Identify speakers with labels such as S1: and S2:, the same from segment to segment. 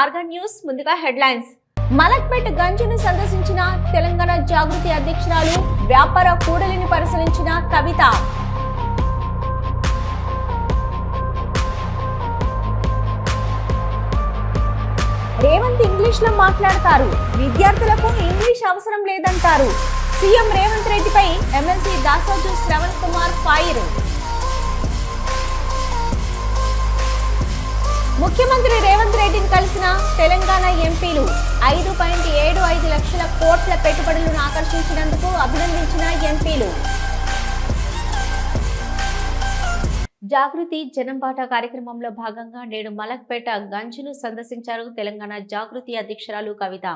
S1: Organ news ముందుగా headlines. Malakpet గంజును సందర్శించిన తెలంగాణ జాగృతి అధ్యక్షురాలు వ్యాపార కూడలిని పరిశీలించిన కవిత. రేవంత్ ఇంగ్లీష్లో మాట్లాడతారు. విద్యార్థులకు ఇంగ్లీష్ అవసరం లేదంటారు. సీఎం రేవంత్ రెడ్డిపై ఎమ్మెల్సీ దాసోజు శ్రవణ్ కుమార్ ఫైర్. ముఖ్యమంత్రి రేవంత్ రెడ్డిని కలిసిన తెలంగాణ ఎంపీలు ఐదు పాయింట్ ఏడు ఐదు లక్షల కోట్ల పెట్టుబడులను ఆకర్షించినందుకు అభినందించిన ఎంపీలు. జాగృతి జనంబాట కార్యక్రమంలో భాగంగా నేడు మలక్పేట గంజును సందర్శించారు తెలంగాణ జాగృతి అధ్యక్షురాలు కవిత.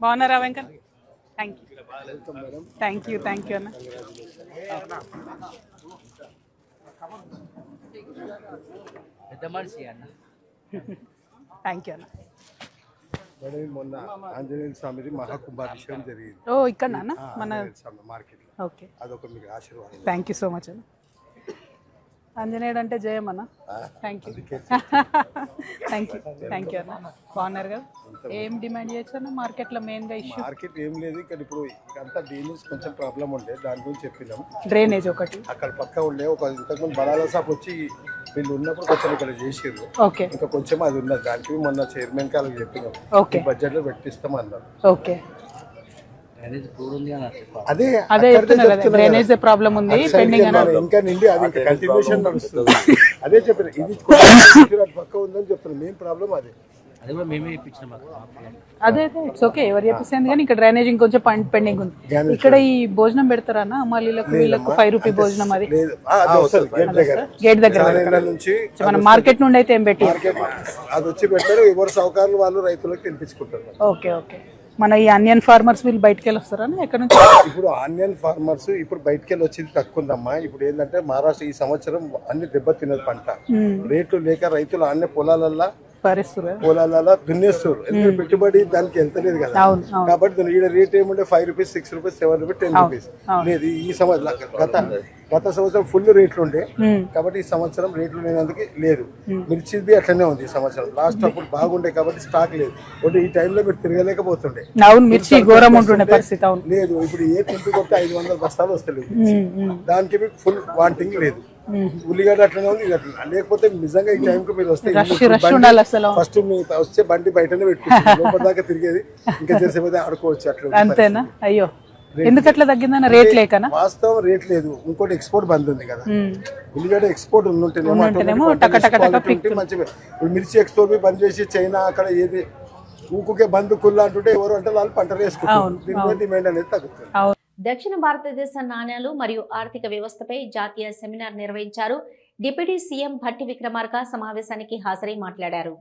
S2: బాగున్నారా Venkat thank you thank you thank you అన్న.
S3: పెద్ద మనిషి అన్న.
S2: థ్యాంక్ యూ అన్న.
S4: మేడం మొన్న ఆంజనేయ స్వామిది మహాకుంభాభిషేకం జరిగింది.
S2: ఓ ఇక్కడ మన
S4: స్వామి మార్కెట్
S2: ఓకే.
S4: అదొక మీకు ఆశీర్వాదం.
S2: థ్యాంక్ యూ సో మచ్ అన్న. ఆంజనేయుడు అంటే జయం అన్న thank you thank you thank you అన్న. బాగున్నారు కదా? ఏం డిమాండ్ చేయొచ్చు అన్న? మార్కెట్లో మెయిన్గా ఇష్యూ?
S4: మార్కెట్ ఏం లేదు ఇక్కడ ఇప్పుడు అంతా డ్రైనేజ్ కొంచెం ప్రాబ్లం ఉండే దాని గురించి చెప్పినాం.
S2: డ్రైనేజ్ ఒకటి.
S4: అక్కడ పక్క ఉండే ఒక ఇంతకుముందు బలాల షాప్ వచ్చి వీళ్ళు ఉన్నప్పుడు కొంచెం ఇక్కడ చేసిర్రు.
S2: ఓకే.
S4: ఇంకా కొంచెం అది ఉన్నది దానికి మొన్న చైర్మన్ కాలకు చెప్పినాం.
S2: ఓకే.
S4: బడ్జెట్లో పెట్టిస్తాం అన్నారు
S2: ఓకే
S3: అనేది పూర్ ఉంది అని చెప్పాలి
S4: అదే
S2: అదే చెప్తున్నారు డ్రైనేజ్ ప్రాబ్లం ఉంది పెండింగ్ అని.
S4: ఇంకా నిండి అది ఇంకా కంటిన్యూషన్ నడుస్తుంది అదే చెప్పారు ఇది పక్క ఉందని మెయిన్ ప్రాబ్లం అదే.
S3: అది కూడా మేమే ఇప్పించినాం మాకు.
S2: అదే అదే ఇట్స్ ఓకే ఎవరు చెప్పేసింది కానీ ఇక్కడ డ్రైనేజ్ ఇంకొంచెం పెండింగ్ ఉంది. ఇక్కడ ఈ భోజనం పెడతారా అన్న? వీళ్ళకు ఫైవ్ రూపీ భోజనం అది.
S4: గేట్ దగ్గర.
S2: గేట్ దగ్గర.
S4: చాలా ఏళ్ళ నుంచి
S2: మన మార్కెట్ నుండి అయితే ఏం పెట్టి
S4: అది వచ్చి పెట్టారు. ఎవరు సౌకర్యాలు వాళ్ళు రైతులకు తినిపించుకుంటారు
S2: ఓకే ఓకే. మన ఈ అన్యన్ ఫార్మర్స్ వీళ్ళు బయటకు వెళ్ళి వస్తారా ఎక్కడ నుంచి
S4: ఇప్పుడు ఆనియన్ ఫార్మర్స్ ఇప్పుడు బయటకు వెళ్ళి వచ్చింది తక్కువ ఉందమ్మా ఇప్పుడు ఏంటంటే మహారాష్ట్ర ఈ సంవత్సరం అన్ని దెబ్బతిన్నది పంట. రేట్లు లేక రైతులు అన్ని పొలాలల్లో పొలాలలో దున్నేస్తారు ఎందుకంటే పెట్టుబడి దానికి ఎంత లేదు కదా. కాబట్టి ఈడ రేట్ ఏముంటే five rupees six rupees seven rupees ten rupees లేదు ఈ సంవత్సరం గత గత సంవత్సరం ఫుల్ రేట్లు ఉండే. కాబట్టి ఈ సంవత్సరం రేట్లు లేనందుకు లేదు. మిర్చిది అట్లనే ఉంది ఈ సంవత్సరం. లాస్ట్ అప్పుడు బాగుండే కాబట్టి స్టాక్ లేదు. అంటే ఈ టైంలో మీరు తిరగలేకపోతుండే.
S2: మిర్చి ఘోరం ఉంటుండే పరిస్థితి
S4: లేదు ఇప్పుడు ఏ తింటూ కొట్టి ఐదు వందల బస్తాలు వస్తలేదు దానికి మీకు ఫుల్ వాంటింగ్ లేదు. ఉల్లిగడ్డ అట్లనే ఉంది ఇది అట్లనే లేకపోతే నిజంగా ఈ టైంకి మీరు వస్తే ఫస్ట్ మీ వస్తే బండి బయటనే పెట్టుకుంటారు. దాకా తిరిగేది ఇంకా చేసేపోతే ఆడుకోవచ్చు అట్లా
S2: అంతేనా? అయ్యో. అట్లా తగ్గిందన్న? రేట్ లేకనా?
S4: వాస్తవం రేట్ లేదు. ఇంకోటి ఎక్స్పోర్ట్ బంద్ ఉంది కదా. ఉల్లిగడ్డ ఎక్స్పోర్ట్ ఉంటుంటేనేమో మంచిగా. ఇప్పుడు మిర్చి ఎక్స్పోర్ట్ బంద్ చేసి చైనా అక్కడ ఏది ఊకుకే బంద్ కుల్లా అంటుంటే ఎవరు అంటే వాళ్ళు పంటలు వేసుకుంటారు. దీని మీద డిమాండ్ అనేది తగ్గుతుంది.
S1: దక్షిణ భారతదేశ నాణ్యాలు మరియు ఆర్థిక వ్యవస్థపై జాతీయ సెమినార్ నిర్వహించారు. డిప్యూటీ సీఎం భట్టి విక్రమార్క సమావేశానికి హాజరై మాట్లాడారు.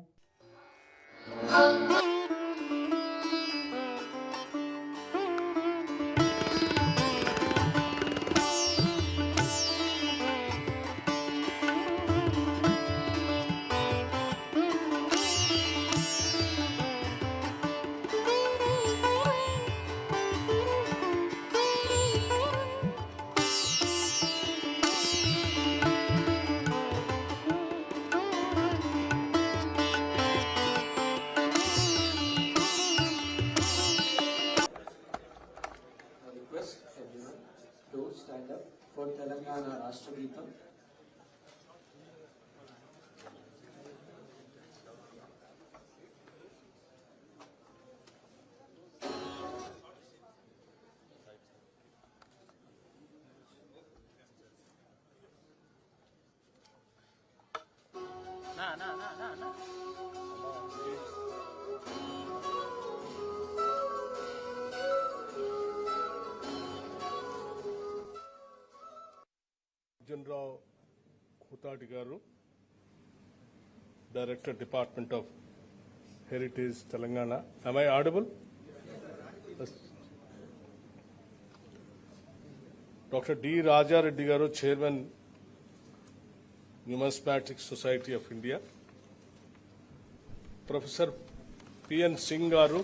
S5: రావు కూతాటి గారు director department of heritage Telangana. I honourable doctor D Raja Reddy గారు chairman numismatic society of India professor PN Singh గారు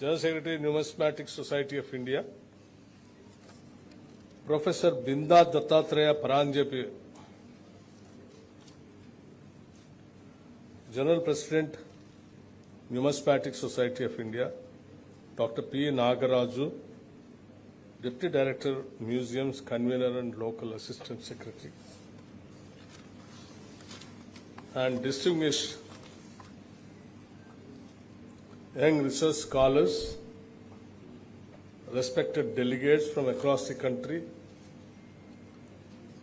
S5: general secretary numismatic society of India Professor Binda Dattatreya Paranjape General President, Numismatic Society of India, Dr. P. Nagaraju, Deputy Director, Museums, Convenor, and Local Assistant Secretary, and distinguished young research scholars, respected delegates from across the country,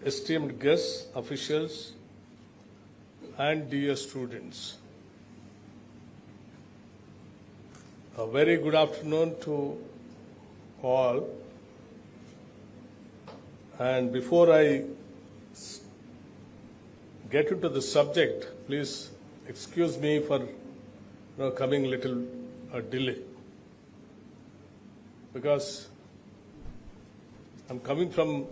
S5: esteemed guests, officials, and dear students. A very good afternoon to all. And before I get into the subject, please excuse me for you know, coming little uh, delay. Because I'm coming from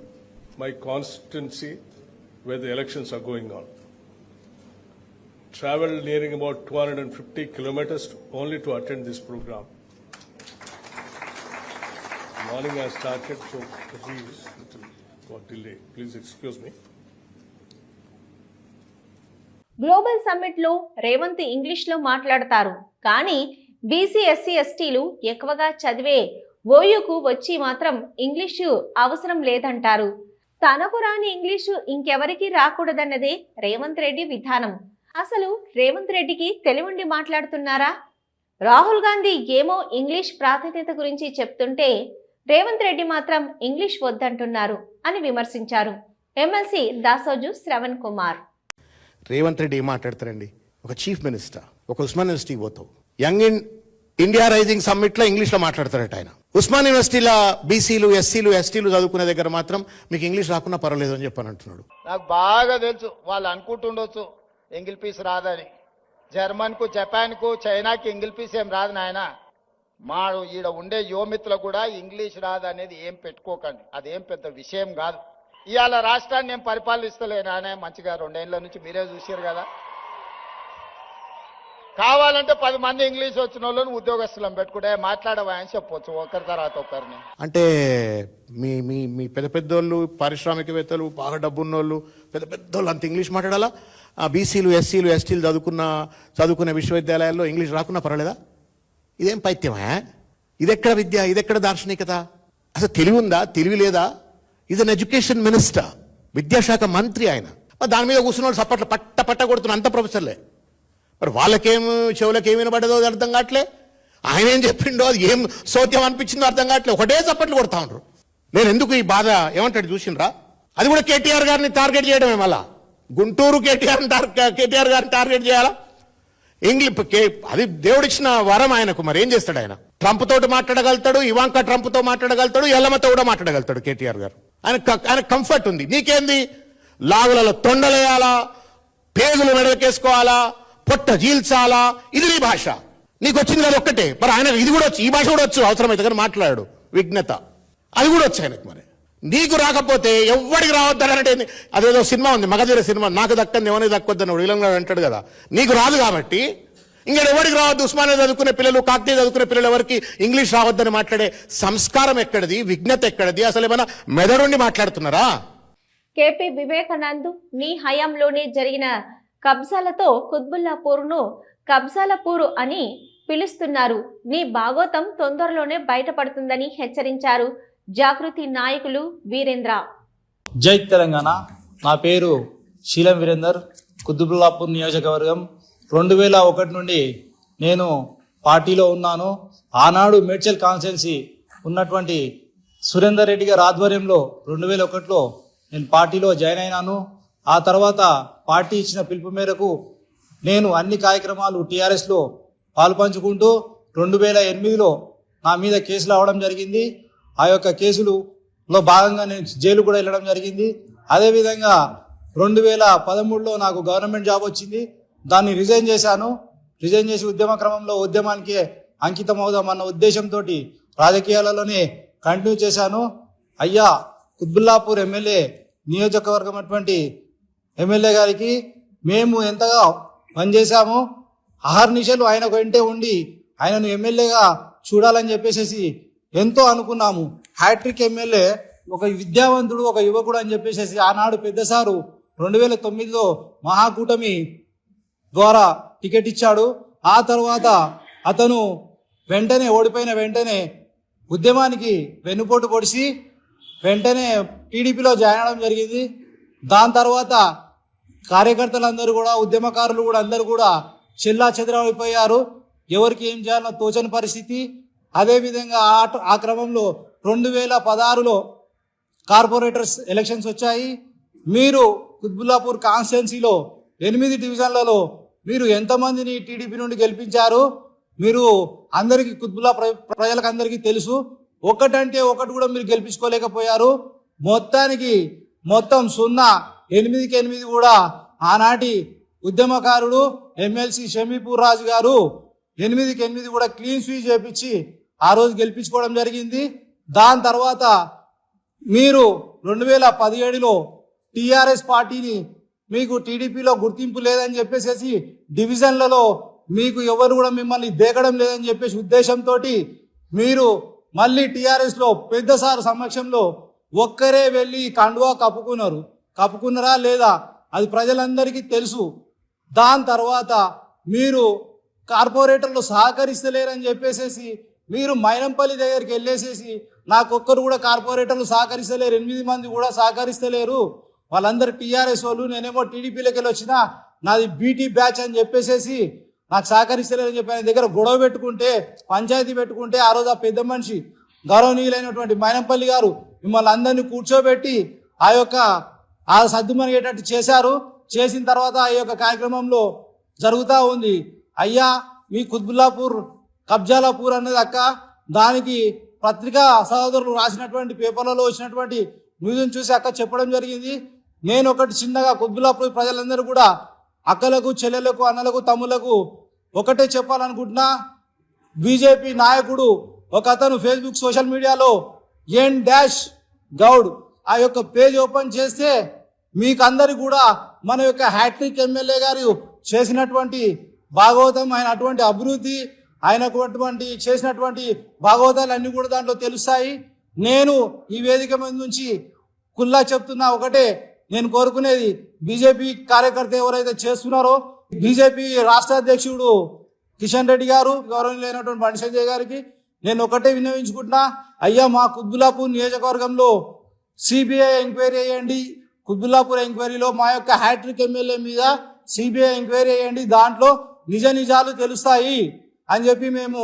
S5: my constituency where the elections are going on. Traveled nearing about 250 kilometers to- only to attend this program. Morning I started, so please, got delay. Please excuse me.
S1: Global సమ్మిట్లో Revanth ఇంగ్లీష్లో మాట్లాడతారు కానీ BC SC ఎస్టీలు ఎక్కువగా చదివే ఓయూకు వచ్చి మాత్రం English అవసరం లేదంటారు తనకు రాని ఇంగ్లీషు ఇంకెవరికి రాకూడదన్నదే రేవంత్ రెడ్డి విధానం అసలు రేవంత్ రెడ్డికి తెలివుండి మాట్లాడుతున్నారా? రాహుల్ గాంధీ ఏమో ఇంగ్లీష్ ప్రాధాన్యత గురించి చెప్తుంటే రేవంత్ రెడ్డి మాత్రం ఇంగ్లీష్ వద్దంటున్నారు అని విమర్శించారు. ఎమ్మెల్సీ దాసోజు శ్రవణ్ కుమార్.
S6: రేవంత్ రెడ్డి ఏం మాట్లాడతారండి? ఒక చీఫ్ మినిస్టర్ ఒక ఉస్మాన్ యూనివర్సిటీ పోతావు. యంగ్ అండ్ ఇండియా రైజింగ్ సమ్మిట్లో ఇంగ్లీష్లో మాట్లాడతారట ఆయన. ఉస్మాన్ యూనివర్సిటీలో బీసీలు ఎస్సీలు ఎస్టీలు చదువుకునే దగ్గర మాత్రం మీకు ఇంగ్లీష్ రాకున్నా పర్వాలేదు అని చెప్పని అంటున్నాడు.
S7: నాకు బాగా తెలుసు. వాళ్ళు అనుకుంటుండొచ్చు ఇంగిల్ పీస్ రాదని. జర్మన్కు జపాన్కు చైనాకి ఇంగిల్ పీస్ ఏం రాదు నాయన. మా ఈడ ఉండే యువమిత్రులు కూడా ఇంగ్లీష్ రాదు అనేది ఏం పెట్టుకోకండి. అదేం పెద్ద విషయం కాదు. ఇవాళ రాష్ట్రాన్ని నేను పరిపాలిస్తలే ఆయన మంచిగా రెండేళ్ళ నుంచి మీరే చూసారు కదా. కావాలంటే పది మంది ఇంగ్లీష్ వచ్చిన వాళ్ళని ఉద్యోగస్తులను పెట్టుకుంటే మాట్లాడవా అని చెప్పొచ్చు ఒకరి తర్వాత ఒకరిని.
S6: అంటే మీ మీ మీ పెద్ద పెద్దోళ్ళు పారిశ్రామికవేత్తలు బాగా డబ్బున్నోళ్ళు పెద్ద పెద్దోళ్ళు అంత ఇంగ్లీష్ మాట్లాడాలా? బీసీలు ఎస్సీలు ఎస్టీలు చదువుకున్న చదువుకునే విశ్వవిద్యాలయాల్లో ఇంగ్లీష్ రాకున్నా పర్వాలేదా? ఇదేం పైత్యమా ఇదెక్కడ విద్య ఇదెక్కడ దార్శనికత? అసలు తెలివి ఉందా తెలివి లేదా? ఇది అన్ ఎడ్యుకేషన్ మినిస్టర్ విద్యాశాఖ మంత్రి ఆయన. దాని మీద కూర్చున్న వాళ్ళు సప్పట్లు పట్ట పట్ట కొడుతున్న అంత ప్రొఫెసర్లే మరి వాళ్ళకేం చెవులకు ఏం వినబడదో అది అర్థం కావట్లే? ఆయన ఏం చెప్పిండో అది ఏం సోత్యం అనిపించిందో అర్థం కావట్లే. ఒకటే చప్పట్లు కొడతా ఉండరు. నేను ఎందుకు ఈ బాధ ఏమంటాడు చూసిండ్రా? అది కూడా కేటీఆర్ గారిని టార్గెట్ చేయడమే మళ్ళా. గుంటూరు కేటీఆర్ కేటీఆర్ గారిని టార్గెట్ చేయాలా? ఇంగ్లీష్ కే- అది దేవుడిచ్చిన వరం ఆయనకు మరి. ఏం చేస్తాడు ఆయన? ట్రంప్ తోటి మాట్లాడగలుగుతాడు ఇవాంకా ట్రంప్తో మాట్లాడగలుగుతాడు ఎల్లమ్మతో కూడా మాట్లాడగలుగుతాడు కేటీఆర్ గారు. ఆయన ఆయన కంఫర్ట్ ఉంది. నీకేంది? లాగులలో తొండలేయాలా? పేగులు మెడలకేసుకోవాలా? పొట్ట జీల్చాలా? ఇది నీ భాష. నీకు వచ్చింది కదా ఒక్కటే. మరి ఆయన ఇది కూడా వచ్చి ఈ భాష కూడా వచ్చు అవసరమైతే కానీ మాట్లాడాడు విఘ్నత. అది కూడా వచ్చి ఆయనకు మరి. నీకు రాకపోతే ఎవ్వడికి రావద్దని అంటే అదేదో సినిమా ఉంది మగధీర సినిమా. నాకు దక్కంది ఎవరి దక్కొద్దని వీళ్ళంగా అంటాడు కదా. నీకు రాదు కాబట్టి ఇంకా ఎవరికి రావద్దు? ఉస్మానియా చదువుకునే పిల్లలు కాకతీయ చదువుకునే పిల్లలు ఎవరికి ఇంగ్లీష్ రావద్దని మాట్లాడే సంస్కారం ఎక్కడిది? విఘ్నత ఎక్కడిది? అసలు ఏమైనా మెదడుండి మాట్లాడుతున్నారా?
S1: కేపీ వివేకానంద్ నీ హయాంలోనే జరిగిన కబ్జాలతో కుత్బుల్లాపూర్ను కబ్జాలపూరు అని పిలుస్తున్నారు. నీ భాగోతం తొందరలోనే బయటపడుతుందని హెచ్చరించారు జాగృతి నాయకులు వీరేంద్ర.
S8: జై తెలంగాణ. నా పేరు శీలం వీరేందర్ కుతుబుల్లాపూర్ నియోజకవర్గం. రెండు వేల ఒకటి నుండి నేను పార్టీలో ఉన్నాను. ఆనాడు మేడ్చల్ కాన్స్టిట్యున్సీ ఉన్నటువంటి సురేందర్ రెడ్డి గారి ఆధ్వర్యంలో రెండు వేల ఒకటిలో నేను పార్టీలో జాయిన్ అయినాను. ఆ తర్వాత పార్టీ ఇచ్చిన పిలుపు మేరకు నేను అన్ని కార్యక్రమాలు టీఆర్ఎస్లో పాల్పంచుకుంటూ రెండు వేల ఎనిమిదిలో నా మీద కేసులు అవడం జరిగింది. ఆ యొక్క కేసులులో భాగంగా నేను జైలు కూడా వెళ్ళడం జరిగింది. అదేవిధంగా రెండు వేల పదమూడులో నాకు గవర్నమెంట్ జాబ్ వచ్చింది. దాన్ని రిజైన్ చేశాను. రిజైన్ చేసి ఉద్యమ క్రమంలో ఉద్యమానికి అంకితం అవుదాం అన్న ఉద్దేశంతో రాజకీయాలలోనే కంటిన్యూ చేశాను. అయ్యా కుత్బుల్లాపూర్ ఎమ్మెల్యే నియోజకవర్గం అటువంటి ఎమ్మెల్యే గారికి మేము ఎంతగా పనిచేశామో అహర్నిశలు ఆయన వెంటే ఉండి ఆయనను ఎమ్మెల్యేగా చూడాలని చెప్పేసి ఎంతో అనుకున్నాము. హ్యాట్రిక్ ఎమ్మెల్యే ఒక విద్యావంతుడు ఒక యువకుడు అని చెప్పేసి ఆనాడు పెద్ద సారు రెండు వేల తొమ్మిదిలో మహాకూటమి ద్వారా టికెట్ ఇచ్చాడు. ఆ తర్వాత అతను వెంటనే ఓడిపోయిన వెంటనే ఉద్యమానికి వెన్నుపోటు పొడిచి వెంటనే టీడీపీలో జాయిన్ అవడం జరిగింది. దాని తర్వాత కార్యకర్తలందరూ కూడా ఉద్యమకారులు కూడా అందరూ కూడా చెల్లా చెదరైపోయారు ఎవరికి ఏం చేయాలో తోచని పరిస్థితి. అదేవిధంగా ఆ ఆ క్రమంలో రెండు వేల పదహారులో కార్పొరేటర్స్ ఎలక్షన్స్ వచ్చాయి. మీరు కుత్బుల్లాపూర్ కాన్స్టిట్యున్సీలో ఎనిమిది డివిజన్లలో మీరు ఎంతమందిని టీడీపీ నుండి గెలిపించారు? మీరు అందరికీ కుత్బుల్లా ప్ర- ప్రజలకు అందరికీ తెలుసు. ఒకటంటే ఒకటి కూడా మీరు గెలిపించుకోలేకపోయారు. మొత్తానికి మొత్తం సున్నా ఎనిమిదికి ఎనిమిది కూడా ఆనాటి ఉద్యమకారుడు ఎమ్మెల్సీ షమీపూర్ రాజు గారు ఎనిమిదికి ఎనిమిది కూడా క్లీన్ స్వీప్ చేపించి ఆ రోజు గెలిపించుకోవడం జరిగింది. దాని తర్వాత మీరు రెండు వేల పదిహేడులో టీఆర్ఎస్ పార్టీని మీకు టీడీపీలో గుర్తింపు లేదని చెప్పేసి డివిజన్లలో మీకు ఎవరు కూడా మిమ్మల్ని దేకడం లేదని చెప్పేసి ఉద్దేశంతో మీరు మళ్ళీ టీఆర్ఎస్లో పెద్దసారు సమక్షంలో ఒక్కరే వెళ్ళి కండువా కప్పుకున్నారు. కప్పుకున్నారా లేదా? అది ప్రజలందరికీ తెలుసు. దాని తర్వాత మీరు కార్పొరేటర్లు సహకరిస్తలేరని చెప్పేసేసి మీరు మైనంపల్లి దగ్గరికి వెళ్ళేసేసి నాకొక్కరు కూడా కార్పొరేటర్లు సహకరిస్తలేరు. ఎనిమిది మంది కూడా సహకరిస్తలేరు. వాళ్ళందరూ టీఆర్ఎస్ వాళ్ళు నేనేమో టీడీపీలోకి వెళ్ళి వచ్చిన నాది బీటీ బ్యాచ్ అని చెప్పేసేసి నాకు సహకరిస్తలేరని చెప్పి ఆయన దగ్గర గొడవ పెట్టుకుంటే పంచాయతీ పెట్టుకుంటే ఆ రోజు ఆ పెద్ద మనిషి గౌరవనీయులైనటువంటి మైనంపల్లి గారు మిమ్మల్ని అందరినీ కూర్చోబెట్టి ఆ యొక్క ఆ సర్దుమనిగేటట్టు చేశారు. చేసిన తర్వాత ఆ యొక్క కార్యక్రమంలో జరుగుతూ ఉంది. అయ్యా మీ కుత్బుల్లాపూర్ కబ్జాలాపూర్ అన్నది అక్క దానికి పత్రికా సహోదరులు రాసినటువంటి పేపర్లలో వచ్చినటువంటి న్యూస్ని చూసి అక్క చెప్పడం జరిగింది. నేను ఒకటి చిన్నగా కుత్బుల్లాపూర్ ప్రజలందరూ కూడా అక్కలకు చెల్లెలకు అన్నలకు తమ్ములకు ఒకటే చెప్పాలనుకుంటున్నా. బీజేపీ నాయకుడు ఒక అతను ఫేస్బుక్ సోషల్ మీడియాలో ఎన్ డాష్ గౌడ్ ఆ యొక్క పేజ్ ఓపెన్ చేస్తే మీకు అందరికి కూడా మన యొక్క హ్యాట్రిక్ ఎమ్మెల్యే గారు చేసినటువంటి భాగవతం ఆయన అటువంటి అభివృద్ధి ఆయనటువంటి చేసినటువంటి భాగవతాలు అన్నీ కూడా దాంట్లో తెలుస్తాయి. నేను ఈ వేదిక మీద నుంచి కుల్లా చెప్తున్నా ఒకటే నేను కోరుకునేది బీజేపీ కార్యకర్త ఎవరైతే చేస్తున్నారో బీజేపీ రాష్ట్ర అధ్యక్షుడు కిషన్ రెడ్డి గారు గౌరవనీయులైనటువంటి బండి సంజయ్ గారికి నేను ఒకటే విన్నవించుకుంటున్నా అయ్యా మా కుత్బుల్లాపూర్ నియోజకవర్గంలో సిబిఐ ఎంక్వైరీ చేయండి. కుత్బుల్లాపూర్ ఎంక్వైరీలో మా యొక్క హ్యాట్రిక్ ఎమ్మెల్యే మీద సిబిఐ ఎంక్వైరీ చేయండి. దాంట్లో నిజ నిజాలు తెలుస్తాయి అని చెప్పి మేము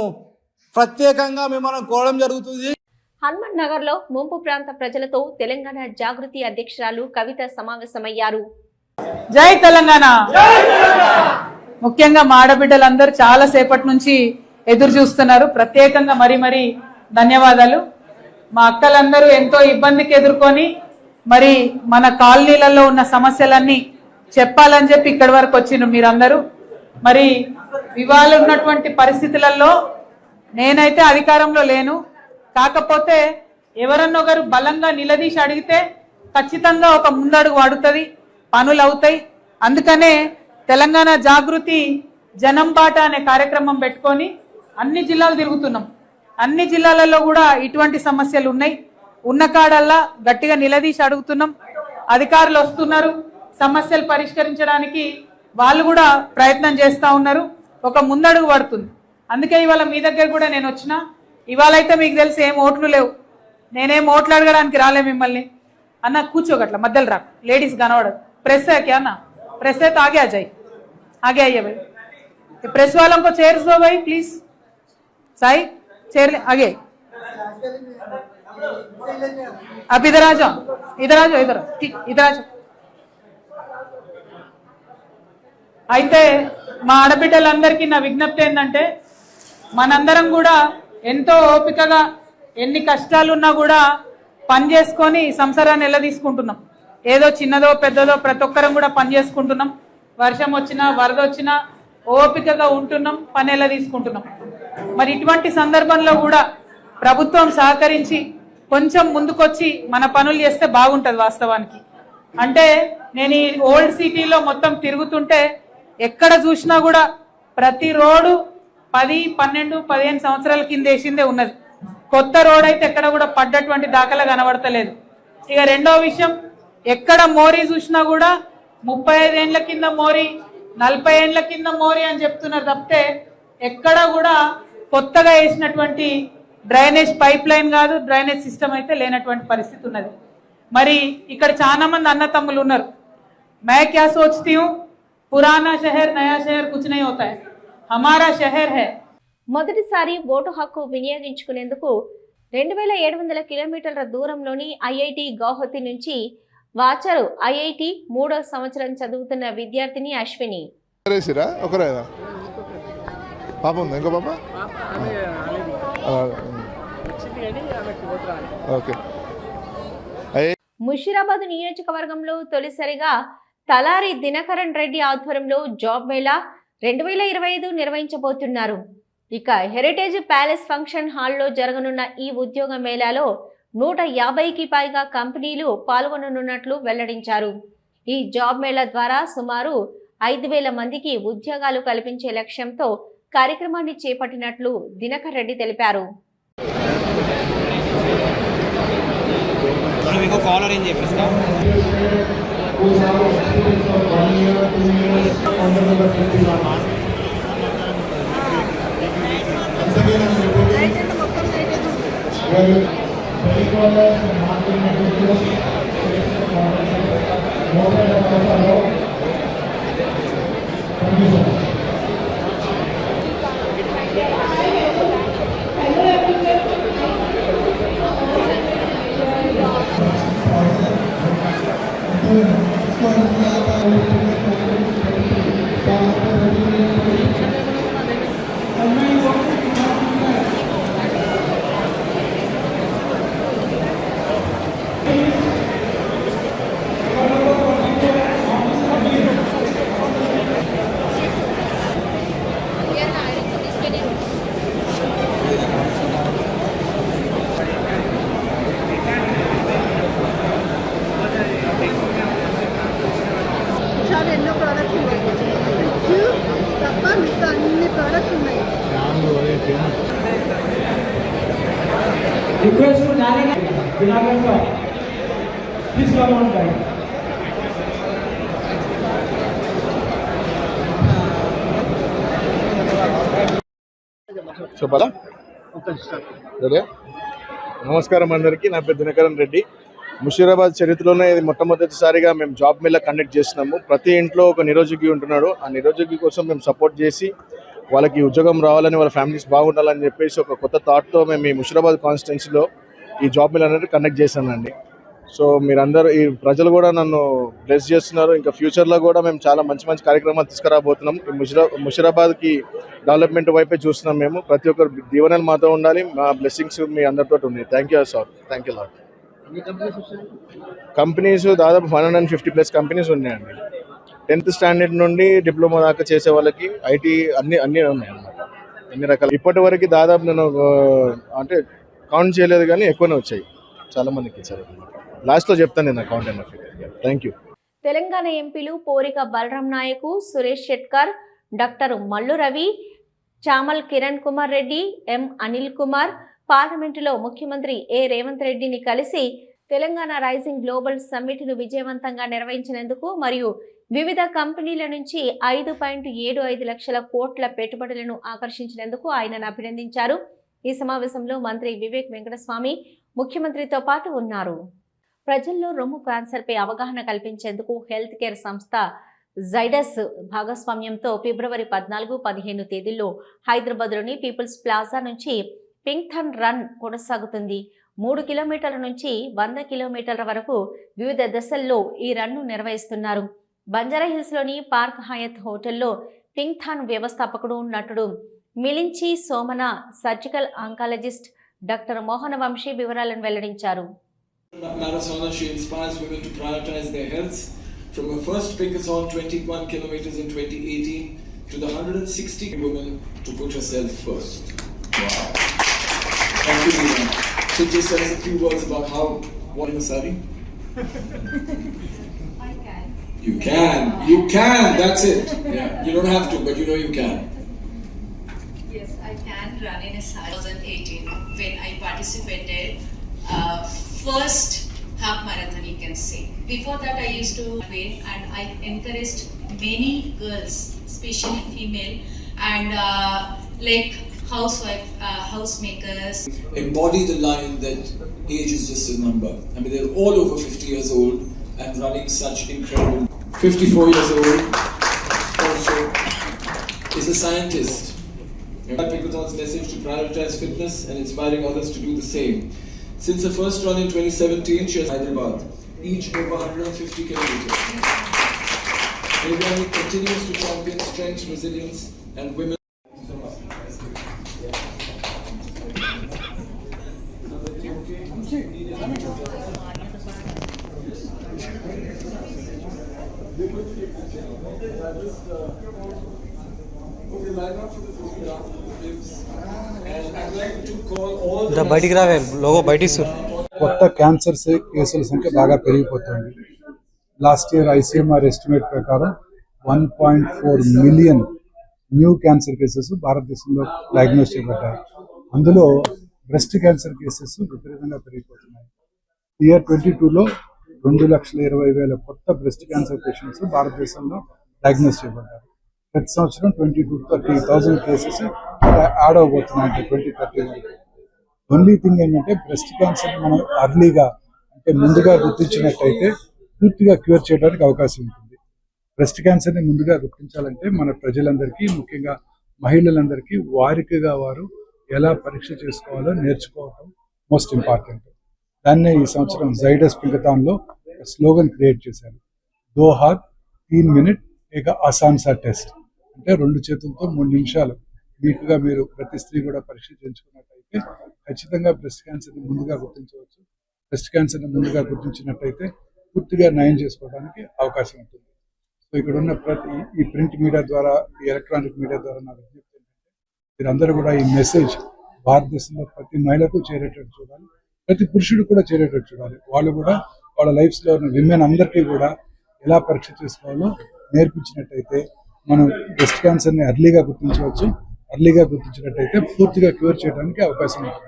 S8: ప్రత్యేకంగా మిమ్మల్ని కోరడం జరుగుతుంది.
S1: హనుమన్ నగర్లో ముంపు ప్రాంత ప్రజలతో తెలంగాణ జాగృతి అధ్యక్షురాలు కవిత సమావేశమయ్యారు.
S2: జై తెలంగాణ! ముఖ్యంగా మా ఆడబిడ్డలందరూ చాలా సేపటి నుంచి ఎదురు చూస్తున్నారు. ప్రత్యేకంగా మరి మరి ధన్యవాదాలు. మా అక్కలందరూ ఎంతో ఇబ్బందికి ఎదుర్కొని మరి మన కాలనీలలో ఉన్న సమస్యలన్నీ చెప్పాలని చెప్పి ఇక్కడి వరకు వచ్చిండ్రు మీరందరూ. మరి ఇవాళ ఉన్నటువంటి పరిస్థితులలో నేనైతే అధికారంలో లేను. కాకపోతే ఎవరన్నా ఒకరు బలంగా నిలదీసి అడిగితే ఖచ్చితంగా ఒక ముందడుగు వాడుతుంది పనులు అవుతాయి. అందుకనే తెలంగాణ జాగృతి జనం బాట అనే కార్యక్రమం పెట్టుకొని అన్ని జిల్లాలు తిరుగుతున్నాం. అన్ని జిల్లాలలో కూడా ఇటువంటి సమస్యలు ఉన్నాయి. ఉన్న కాడల్లా గట్టిగా నిలదీసి అడుగుతున్నాం. అధికారులు వస్తున్నారు. సమస్యలు పరిష్కరించడానికి వాళ్ళు కూడా ప్రయత్నం చేస్తూ ఉన్నారు. ఒక ముందడుగు పడుతుంది. అందుకే ఇవాళ మీ దగ్గర కూడా నేను వచ్చిన. ఇవాళైతే మీకు తెలిసి ఏం ఓట్లు లేవు. నేనేం ఓట్లు అడగడానికి రాలే మిమ్మల్ని. అన్న కూర్చోగట్ల మధ్యలో రా. లేడీస్ కనబడదు ప్రెస్ ఆకే అన్న? ప్రెస్ అయితే ఆగే అజయ్. ఆగే అయ్యా ప్రెస్ వాళ్ళంకో చేరుసో భయ్ ప్లీజ్. वालों को चेयर्स दो भाई प्लीज साई चेयर ले आगे आप इधर आ जाओ इधर आ जाओ इधर ठीक इधर आ जाओ అయితే మా ఆడబిడ్డలందరికీ నా విజ్ఞప్తి ఏంటంటే మనందరం కూడా ఎంతో ఓపికగా ఎన్ని కష్టాలున్నా కూడా పని చేసుకొని సంసారాన్ని ఎలా తీసుకుంటున్నాం ఏదో చిన్నదో పెద్దదో ప్రతి ఒక్కరం కూడా పని చేసుకుంటున్నాం వర్షం వచ్చినా వరద వచ్చినా ఓపికగా ఉంటున్నాం పని ఎలా తీసుకుంటున్నాం మరి ఇటువంటి సందర్భంలో కూడా ప్రభుత్వం సహకరించి కొంచెం ముందుకొచ్చి మన పనులు చేస్తే బాగుంటుంది వాస్తవానికి. అంటే నేను ఈ ఓల్డ్ సిటీలో మొత్తం తిరుగుతుంటే ఎక్కడ చూసినా కూడా ప్రతి రోడ్డు పది పన్నెండు పదిహేను సంవత్సరాల కింద వేసిందే ఉన్నది. కొత్త రోడ్ అయితే ఎక్కడ కూడా పడ్డటువంటి దాఖలా కనబడతలేదు. ఇక రెండో విషయం ఎక్కడ మోరీ చూసినా కూడా ముప్పై ఐదేళ్ళ కింద మోరీ నలభై ఏండ్ల కింద మోరీ అని చెప్తున్నారు తప్పితే ఎక్కడ కూడా కొత్తగా వేసినటువంటి డ్రైనేజ్ పైప్ లైన్ కాదు డ్రైనేజ్ సిస్టమ్ అయితే లేనటువంటి పరిస్థితి ఉన్నది. మరి ఇక్కడ చాలా మంది అన్న తమ్ములు ఉన్నారు మే క్యా సోచతీ పురాణా షహర్ నయా షహర్ కుచ్ అవుతాయి హమారా షహర్ హై
S1: మొదటిసారి ఓటు హక్కు వినియోగించుకునేందుకు రెండు వేల ఏడు వందల కిలోమీటర్ల దూరంలోని ఐఐటి గౌహతి నుంచి వాచరు ఐఐటి మూడో సంవత్సరం చదువుతున్న విద్యార్థిని అశ్విని.
S9: పాప ఉందా? ఇంకో పాప? ఓకే.
S1: ముషిరాబాద్ నియోజకవర్గంలో తొలిసారిగా తలారి దినకరన్ రెడ్డి ఆధ్వర్యంలో జాబ్ మేళా రెండు వేల ఇరవై ఐదు నిర్వహించబోతున్నారు. ఇక హెరిటేజ్ ప్యాలెస్ ఫంక్షన్ హాల్లో జరగనున్న ఈ ఉద్యోగ మేళాలో నూట యాభైకి పైగా కంపెనీలు పాల్గొననున్నట్లు వెల్లడించారు. ఈ జాబ్ మేళా ద్వారా సుమారు ఐదు వేల మందికి ఉద్యోగాలు కల్పించే లక్ష్యంతో కార్యక్రమాన్ని చేపట్టినట్లు దినకర్ రెడ్డి తెలిపారు.
S10: మీకు కాల్ అరేంజ్ చేపిస్తా
S11: చాలా ఎన్నో ప్రోడక్ట్స్ ఉన్నాయి ఫ్రిడ్జ్ తప్ప మిగతా అన్ని ప్రోడక్ట్స్ ఉన్నాయి
S9: చెప్పాలా? సరే. నమస్కారం అందరికీ. నా పేరు దినకరన్ రెడ్డి. ముషీరాబాద్ చరిత్రలోనే ఇది మొట్టమొదటిసారిగా మేము జాబ్ మేళ కండక్ట్ చేస్తున్నాము. ప్రతి ఇంట్లో ఒక నిరుద్యోగి ఉంటున్నాడు. ఆ నిరుద్యోగి కోసం మేము సపోర్ట్ చేసి వాళ్ళకి ఉద్యోగం రావాలని వాళ్ళ ఫ్యామిలీస్ బాగుండాలని చెప్పేసి ఒక కొత్త థాట్తో మేము ఈ ముషీరాబాద్ కాన్స్టిట్యున్సీలో ఈ జాబ్ మేళ అనేది కండక్ట్ చేశానండి. సో మీరందరూ ఈ ప్రజలు కూడా నన్ను బ్లెస్ చేస్తున్నారు. ఇంకా ఫ్యూచర్లో కూడా మేము చాలా మంచి మంచి కార్యక్రమాలు తీసుకురాబోతున్నాం. ఈ ముషిరా ముషిరాబాద్కి డెవలప్మెంట్ వైపే చూస్తున్నాం మేము. ప్రతి ఒక్కరు దీవెనలు మాతో ఉండాలి. మా బ్లెస్సింగ్స్ మీ అందరితో ఉన్నాయి. Thank you sir. Thank you lot companies దాదాపు one hundred and fifty plus companies ఉన్నాయండి. టెన్త్ స్టాండర్డ్ నుండి డిప్లొమా దాకా చేసే వాళ్ళకి ఐటీ అన్ని అన్ని ఉన్నాయి అన్నమాట. అన్ని రకాల ఇప్పటి వరకు దాదాపు నేను అంటే కౌంట్ చేయలేదు కానీ ఎక్కువనే వచ్చాయి. చాలా మందికి ఇచ్చారు లాస్ట్లో చెప్తాను నేను అకౌంట్ థ్యాంక్ యూ
S1: తెలంగాణ ఎంపీలు పోరిక బలరాం నాయకు సురేష్ షెట్కర్ డాక్టర్ మల్లు రవి చామల్ కిరణ్ కుమార్ రెడ్డి ఎం అనిల్ కుమార్ పార్లమెంటులో ముఖ్యమంత్రి ఏ రేవంత్ రెడ్డిని కలిసి తెలంగాణ రైజింగ్ గ్లోబల్ సమ్మిట్ను విజయవంతంగా నిర్వహించినందుకు మరియు వివిధ కంపెనీల నుంచి ఐదు పాయింట్ ఏడు ఐదు లక్షల కోట్ల పెట్టుబడులను ఆకర్షించినందుకు ఆయనను అభినందించారు. ఈ సమావేశంలో మంత్రి వివేక్ వెంకటస్వామి ముఖ్యమంత్రితో పాటు ఉన్నారు. ప్రజల్లో రొమ్ము క్యాన్సర్పై అవగాహన కల్పించేందుకు హెల్త్ కేర్ సంస్థ జైడస్ భాగస్వామ్యంతో ఫిబ్రవరి పద్నాలుగు పదిహేను తేదీల్లో హైదరాబాద్లోని పీపుల్స్ ప్లాజా నుంచి పింక్థన్ రన్ కొనసాగుతుంది. మూడు కిలోమీటర్ల నుంచి వంద కిలోమీటర్ల వరకు వివిధ దశల్లో ఈ రన్ను నిర్వహిస్తున్నారు. బంజారా హిల్స్లోని పార్క్ హయత్ హోటల్లో పింక్ థాన్ వ్యవస్థాపకుడు నటుడు Milind Soman surgical oncologist doctor Mohana Vamsi వివరాలను వెల్లడించారు
S12: Marathoner, she inspires women to prioritize their health. From her first Pinkathon, 21 kilometers in 2018, to the 160 women to put herself first. Wow. Thank you, Neena. So just tell us a few words about how, what in the sari? You can. You can. That's it. Yeah. You don't have to, but you know you can.
S13: Yes, I can run in a 2018 when I participated uh, first half marathon, you can say. Before that, I used to weigh and I encouraged many girls, especially female, and uh, like housewife, uh, housemakers,
S12: embody the line that age is just a number. I mean, they're all over 50 years old and running such incredible. 54 years old, also is a scientist. Picketon's message to prioritize fitness and inspiring others to do the same. Since the first run in 2017, she has Hyderabad, each over 150 kilometers. Devyani continues to champion strength, resilience, and women.
S8: బయటికి రావే logo బయటికి
S14: కొత్త cancers కేసుల సంఖ్య బాగా పెరిగిపోతుంది. Last year ICMR estimate ప్రకారం one point four million new cancer cases భారతదేశంలో డయాగ్నోస్ చేయబడ్డాయి అందులో బ్రెస్ట్ క్యాన్సర్ కేసెస్ విపరీతంగా పెరిగిపోతున్నాయి. ఇయర్ ట్వంటీ టూలో రెండు లక్షల ఇరవై వేల కొత్త బ్రెస్ట్ క్యాన్సర్ పేషెంట్స్ భారతదేశంలో డయాగ్నోస్ చేయబడ్డారు ప్రతి సంవత్సరం twenty two thirty thousand cases add అవబోతున్నాయి twenty thirty వరకు. ఓన్లీ థింగ్ ఏంటంటే బ్రెస్ట్ క్యాన్సర్ మనం అర్లీగా అంటే ముందుగా గుర్తించినట్టయితే పూర్తిగా క్యూర్ చేయడానికి అవకాశం ఉంటుంది. బ్రెస్ట్ క్యాన్సర్ని ముందుగా గుర్తించాలంటే మన ప్రజలందరికీ ముఖ్యంగా మహిళలందరికీ వారికిగా వారు ఎలా పరీక్ష చేసుకోవాలో నేర్చుకోవడం మోస్ట్ ఇంపార్టెంట్ దాన్నే ఈ సంవత్సరం జైడస్ పింగతాన్లో స్లోగన్ క్రియేట్ చేశారు. దో హాత్ తీన్ మినిట్ ఇక అసాన్సా టెస్ట్ అంటే రెండు చేతులతో మూడు నిమిషాలు. వీక్గా మీరు ప్రతి స్త్రీ కూడా పరీక్ష చేయించుకున్నట్టయితే ఖచ్చితంగా బ్రెస్ట్ క్యాన్సర్ని ముందుగా గుర్తించవచ్చు. బ్రెస్ట్ క్యాన్సర్ని ముందుగా గుర్తించినట్టయితే పూర్తిగా నయం చేసుకోవడానికి అవకాశం ఉంటుంది. సో ఇక్కడ ఉన్న ప్రతి ఈ ప్రింట్ మీడియా ద్వారా ఈ ఎలక్ట్రానిక్ మీడియా ద్వారా నా విజ్ఞప్తి ఏంటంటే మీరందరూ కూడా ఈ మెసేజ్ భారతదేశంలో ప్రతి మహిళకు చేరేటట్టు చూడాలి. ప్రతి పురుషుడు కూడా చేరేటట్టు చూడాలి. వాళ్ళు కూడా వాళ్ళ లైఫ్స్లో ఉన్న విమెన్ అందరికీ కూడా ఎలా పరీక్ష చేసుకోవాలో నేర్పించినట్టయితే మనం బ్రెస్ట్ క్యాన్సర్ని అర్లీగా గుర్తించవచ్చు. అర్లీగా గుర్తించినట్టయితే పూర్తిగా క్యూర్ చేయడానికి అవకాశం ఉంటుంది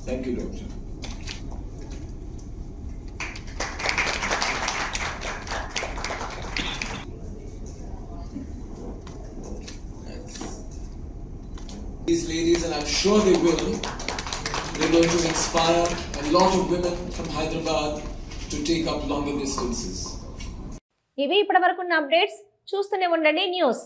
S12: Thank you, Doctor. These ladies, and I'm sure they will, they're going to inspire a lot of women from Hyderabad to take up longer distances.
S1: ఇవి ఇప్పటివరకున్న అప్డేట్స్ చూస్తూనే ఉండండి న్యూస్